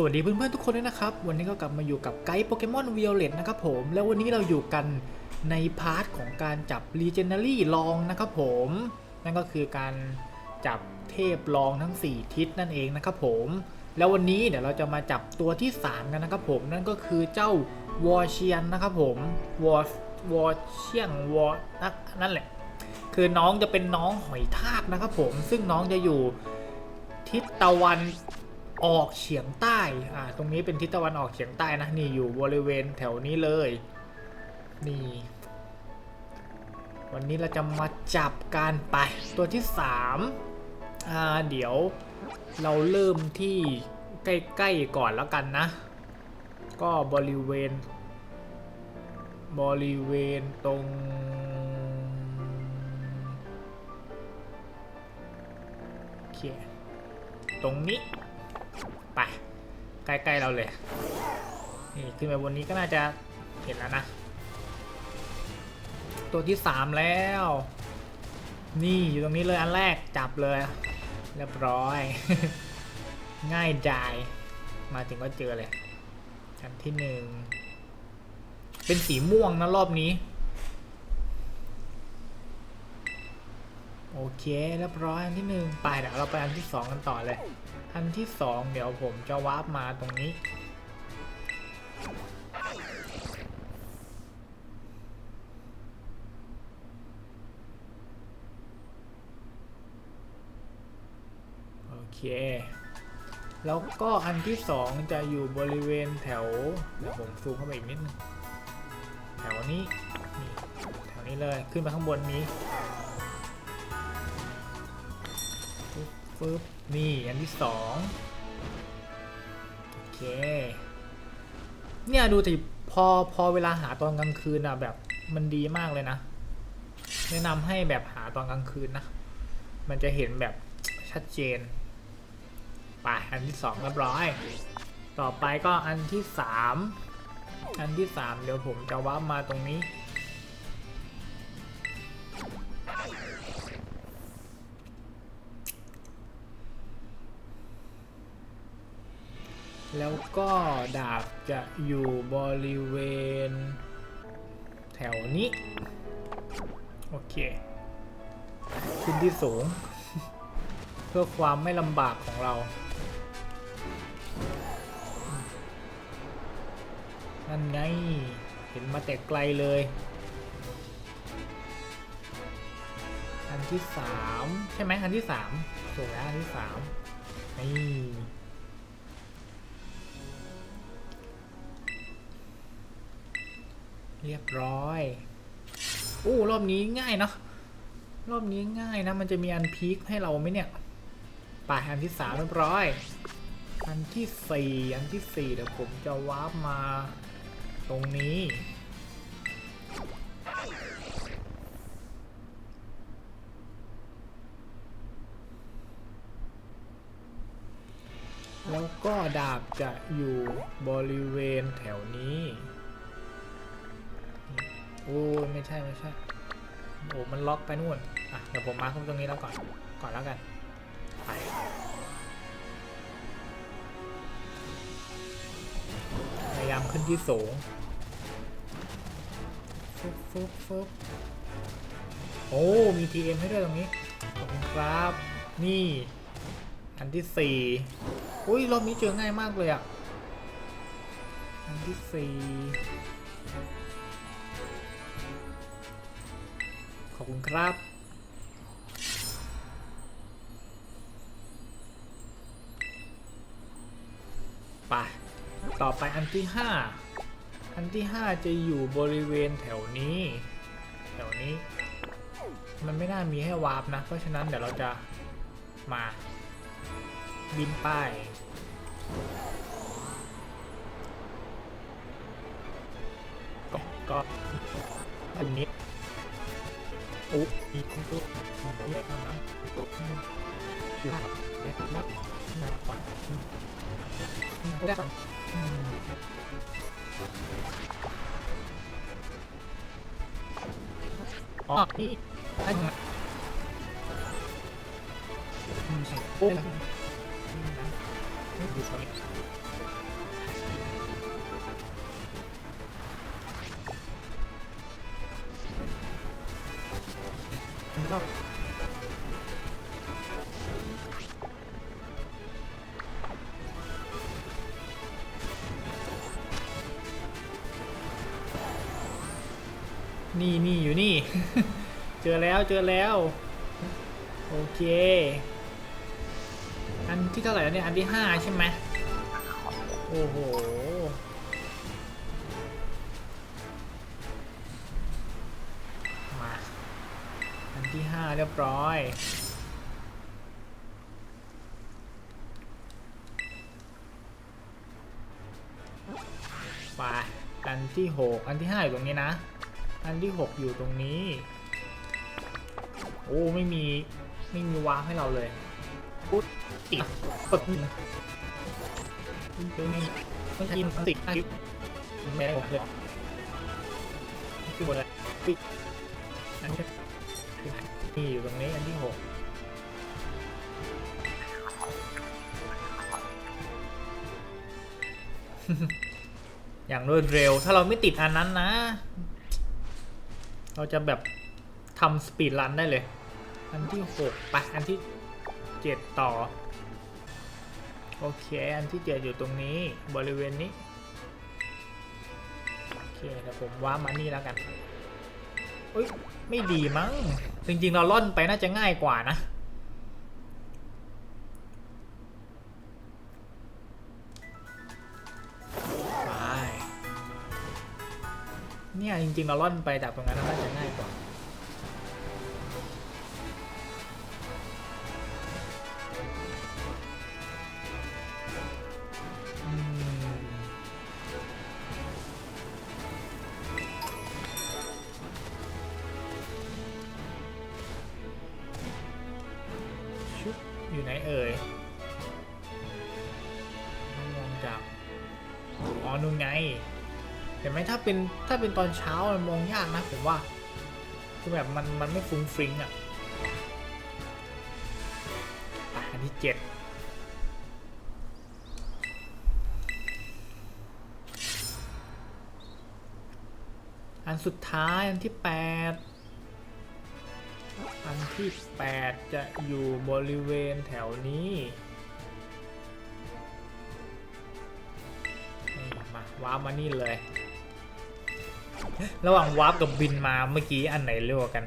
สวัสดีเพื่อนๆทุกคนด้วยนะครับ วันนี้ก็กลับมาอยู่กับไกด์โปเกมอนวิโอเลตนะครับผม แล้ววันนี้เราอยู่กันในพาร์ทของการจับ Legendary ลองนะครับผม นั่นก็คือการจับเทพลองทั้ง 4 ทิศนั่นเองนะครับผม แล้ววันนี้เดี๋ยวเราจะมาจับตัวที่ 3 กันนะครับผม นั่นก็คือเจ้าวอเชียนนะครับผมวอวอเชียงวอนั่นแหละ คือน้องจะเป็นน้องหอยทากนะครับผม ซึ่งน้องจะอยู่ทิศตะวัน ออกเฉียงใต้อ่าตรงนี้เป็นทิศตะวันออกเฉียงใต้นะนี่อยู่บริเวณแถวนี้เลย นี่ วันนี้เราจะมาจับการไปตัวที่สามอ่าเดี๋ยวเราเริ่มที่ใกล้ๆก่อนแล้วกันนะ ก็บริเวณ บริเวณตรงโอเคตรงนี้ ใกล้ๆเราเลย นี่ขึ้นไปบนนี้ก็น่าจะเห็นแล้วนะ ตัวที่สามแล้ว นี่อยู่ตรงนี้เลยอันแรกจับเลย เรียบร้อย ง่ายดายมาถึงก็เจอเลยอันที่หนึ่งเป็นสีม่วงนะรอบนี้ โอเคเรียบร้อยอันที่หนึ่งไปเดี๋ยวเราไปอันที่สองกันต่อเลย อันที่สองเดี๋ยวผมจะวาร์ปมาตรงนี้ โอเค แล้วก็อันที่สองจะอยู่บริเวณแถวเดี๋ยวผมซูมเข้าไปอีกนิดนึงแถวนี้นี่แถวนี้เลยขึ้นไปข้างบนนี้ฟึบฟึบ นี่อันที่สองโอเค เนี่ยดูสิพอพอเวลาหาตอนกลางคืนอะแบบมันดีมากเลยนะ แนะนำให้แบบหาตอนกลางคืนนะ มันจะเห็นแบบชัดเจนไปอันที่สองเรียบร้อย ต่อไปก็อันที่สามอันที่สามเดี๋ยวผมจะว่ามาตรงนี้ แล้วก็ดาบจะอยู่บริเวณ แถวนี้ โอเค ขึ้นที่สูง เพื่อความไม่ลำบากของเรา นั่นไง เห็นมาแต่ไกลเลย อันที่สามใช่ไหมอันที่สามถูกแล้วอันที่สามนี่ เรียบร้อยโอ้รอบนี้ง่ายเนาะรอบนี้ง่ายนะ มันจะมีอันพีคให้เราไหมเนี่ยป่าอันที่สามเรียบร้อย อันที่สี่อันที่สี่เดี๋ยวผมจะวาร์ปมาตรงนี้ แล้วก็ดาบจะอยู่บริเวณแถวนี้ โอ้ไม่ใช่ไม่ใช่โอ้มันล็อกไปนู่นอะเดี๋ยวผมมาร์คตรงนี้แล้วก่อนก่อนแล้วกันไปพยายามขึ้นที่สูงฟึบฟึบฟึบโอ้มี TM ให้ด้วยตรงนี้ขอบคุณครับ นี่ อันที่สี่อุ้ยรอบนี้เจอง่ายมากเลยอะ อันที่สี่ ขอบคุณครับไปต่อไปอันที่ห้าอันที่ห้าจะอยู่บริเวณแถวนี้ แถวนี้ มันไม่น่ามีให้วาร์ปนะ เพราะฉะนั้นเดี๋ยวเราจะมาบินป้ายก็ก็อันนี้ อ้อีกคนตัวเยอะนะอยู่เด็กมากนะก่อนได้ครับอ๋อนี่ได้ไหมโอ้ นี่นี่อยู่นี่ เจอแล้วเจอแล้ว โอเค อันที่เท่าไหร่แล้วเนี่ย อันที่ห้าใช่ไหมโอ้โห มา อันที่ห้าเรียบร้อยไปอันที่หกอันที่ห้าอยู่ตรงนี้นะ อันที่หกอยู่ตรงนี้ โอ้ ไม่มี ไม่มีวางให้เราเลยปุ๊บติดปึกตรงนี้ต้องกินติดคลิปไม่ได้ผมเลยคือหมดเลยปิดอันนี้นี่อยู่ตรงนี้อันที่หกอย่างรวดเร็ว ถ้าเราไม่ติดอันนั้นนะ เราจะแบบทำสปีดรันได้เลย อันที่หกไปอันที่เจ็ดต่อ โอเค อันที่เจ็ดอยู่ตรงนี้บริเวณนี้ โอเคเดี๋ยวผมว้ามานี่แล้วกันเอ้ย ไม่ดีมั้ง จริงๆ เราล่อนไปน่าจะง่ายกว่านะ เนี่ยจริงๆเราล่อนไปจากตรงนั้นน่าจะง่ายกว่า เห็นไหมถ้าเป็นถ้าเป็นตอนเช้ามันมองยากนะผมว่า คือแบบมันมันไม่ฟุ้งฟริ้งอะอันที่เจ็ดอันสุดท้ายอันที่8อันที่8จะอยู่บริเวณแถวนี้มาวามานี่เลย ระหว่างวาร์ปกับบินมาเมื่อกี้อันไหนเร็วกัน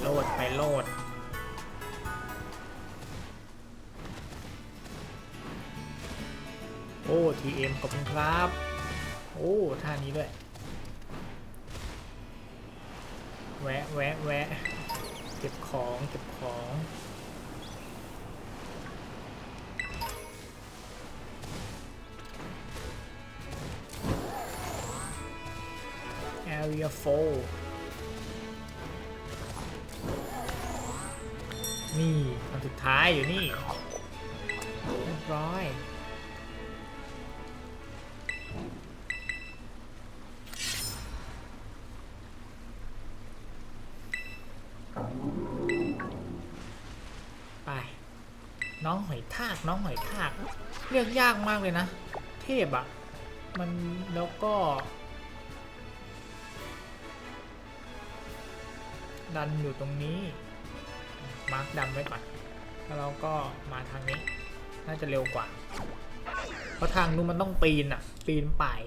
โลดไปโลด โอ้ TM ขอบคุณครับ โอ้ท่านี้ด้วย แวะแวะแวะเก็บของเก็บของ Area 4นี่อันสุดท้ายอยู่นี่เรียบร้อยไปน้องหอยทากน้องหอยทากเรียกยากมากเลยนะ เทพอะมันแล้วก็ ดันอยู่ตรงนี้ มาร์กดำไว้ก่อนแล้วเราก็มาทางนี้ น่าจะเร็วกว่า เพราะทางนู้นมันต้องปีนอะปีนป่าย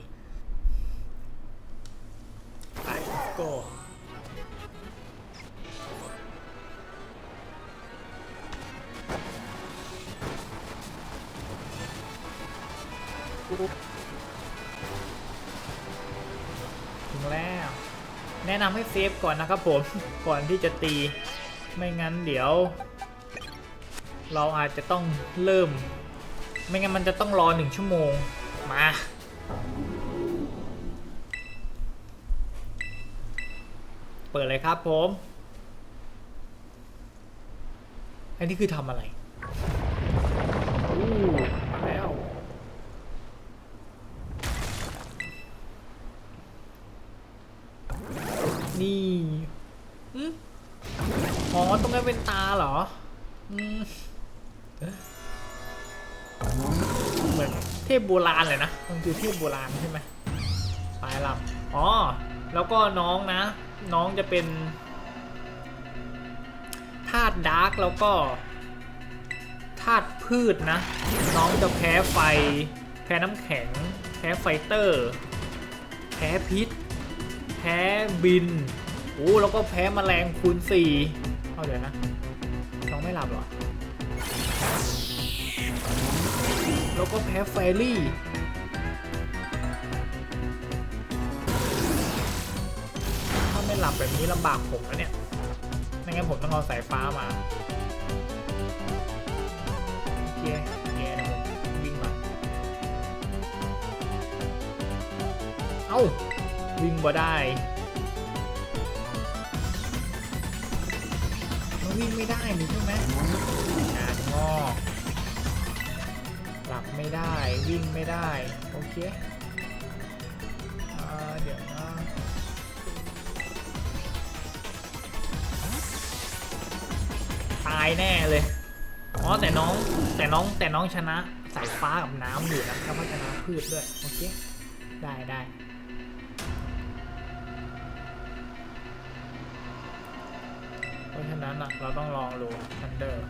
ไปโก้ นะนำให้เซฟก่อนนะครับผม ก่อนที่จะตี ไม่งั้นเดี๋ยว เราอาจจะต้องเริ่ม ไม่งั้นมันจะต้องรอหนึ่งชั่วโมง มาเปิดเลยครับผม อันนี้คือทำอะไรอู้มาแล้ว นี่อืมอ๋อ ตรงนั้น เป็นตาเหรอเหมือนเทพโบราณเลยนะ มันคือเทพโบราณใช่ไหมปลายลำอ๋อ แล้วก็น้องนะ น้องจะเป็นธาตุดาร์กแล้วก็ธาตุพืชนะ น้องจะแพ้ไฟ แพ้น้ำแข็ง แพ้ไฟเตอร์ แพ้พิษ แพ้บินโอ้แล้วก็แพ้แมลงคูณสี่ เอาเดี๋ยวนะน้องไม่หลับเหรอ แล้วก็แพ้แฟรี่ถ้าไม่หลับแบบนี้ลำบากผมนะเนี่ยไม่งั้นผมต้องเอาสายฟ้ามาเคโอเคนะผมวิ่งมา เอ้า วิ่งบ่ได้ วิ่งไม่ได้นี่ใช่ไหมงานงอกหลับไม่ได้วิ่งไม่ได้ โอเคเดี๋ยวนะตายแน่เลย อ๋อแต่น้องแต่น้องแต่น้องชนะสายฟ้ากับน้ำอยู่นะแล้วก็ชนะพืชด้วย โอเค ได้ได้ ฉะนั้นอะเราต้องลองดูทันเดอร์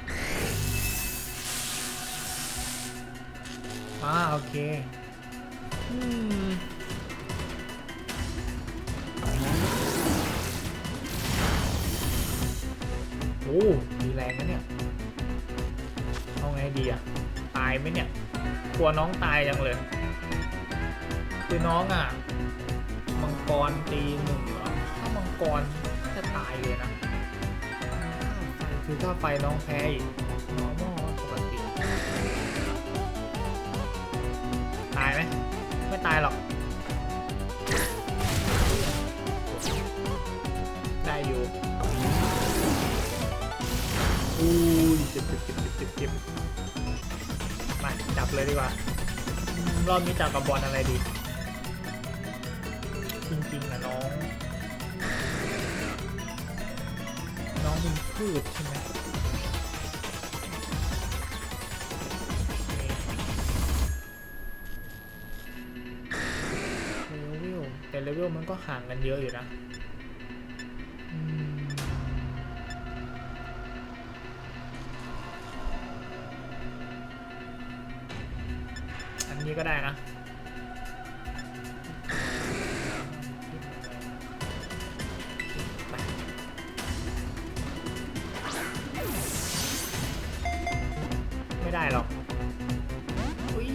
อ่าโอเคอืมโอ้มีแรงนะเนี่ย เอาไงดีอะ ตายไหมเนี่ย กลัวน้องตายจังเลย คือน้องอะ มังกรตีหนึ่งเหรอ ถ้ามังกรจะตายเลยนะ คือถ้าไฟน้องแพ้อีกน้องมอปกติตายไหมไม่ตายหรอก ได้อยู่อุ้ยเจ็บเจ็บเจ็บเจ็บเจ็บมาจับเลยดีกว่าอืมรอบนี้จับกับบอลอะไรดี จริงๆนะน้อง พืชใช่ไหมเลเวลแต่เลเวลมันก็ห่างกันเยอะอยู่นะอันนี้ก็ได้นะ ได้หรอกอุ้ย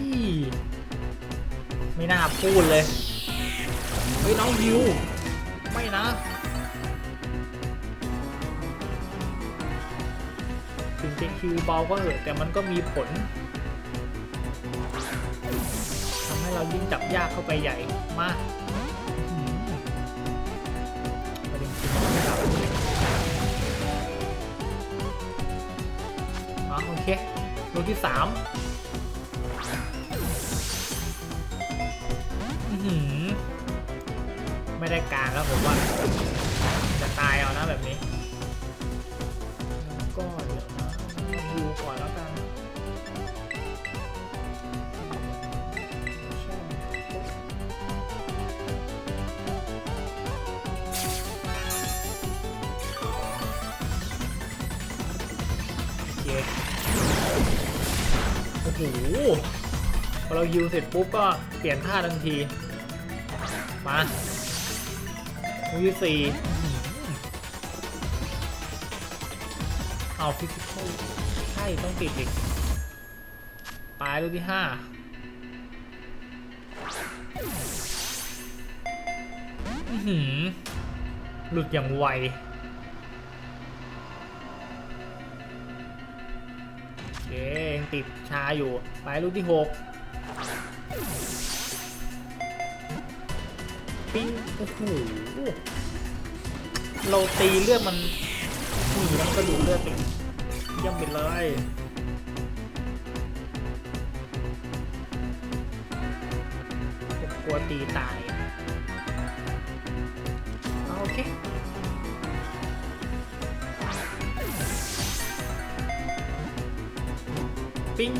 ไม่น่าพูดเลยเฮ้ยน้องยิวไม่นะ ถึงจะคิวเบาก็เหอะแต่มันก็มีผลทำให้เรายิ่งจับยากเข้าไปใหญ่มากอื้อหือปด็นคือมันไม่หลับอ๋อโอเค ลูกที่สามอื้อหือไม่ได้การแล้วผมว่า จะตายเอานะแบบนี้ หพอเรายิวเสร็จปุ๊บก็เปลี่ยนท่าทันที มามือที่สี่เอาฟิสิกอลใช่ต้องติดอีกปลายลูกที่ห้าอื้อหือหลุดอย่างไว ติดชาอยู่ ไปลูกที่หกปิ้งโอ้โหเราตีเลือดมันหนีแล้วมันก็ดูดเลือดไปเย่ำไปเลยกลัวตีตาย โอเค ปิ้ง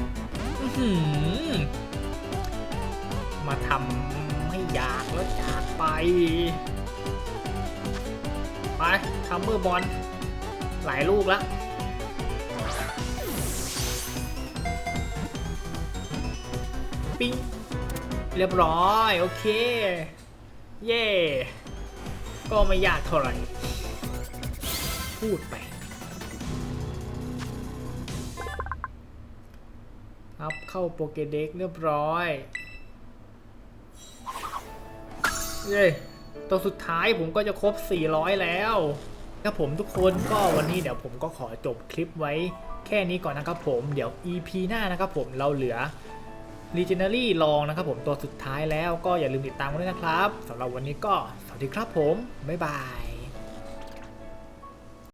มาทำให้อยากแล้วจากไป ไปทัมเบอร์บอลหลายลูกแล้วปิ้งเรียบร้อย โอเค เย่ก็ไม่ยากเท่าไหร่พูดไป ครับเข้าโปเกเด็กเรียบร้อย เย้ตัวสุดท้ายผมก็จะครบ 400 แล้วครับผมทุกคนก็วันนี้เดี๋ยวผมก็ขอจบคลิปไว้แค่นี้ก่อนนะครับผมเดี๋ยว EP หน้านะครับผมเราเหลือ Legendary ลองนะครับผมตัวสุดท้ายแล้วก็อย่าลืมติดตามกันด้วยนะครับสำหรับวันนี้ก็สวัสดีครับผม บ๊ายบาย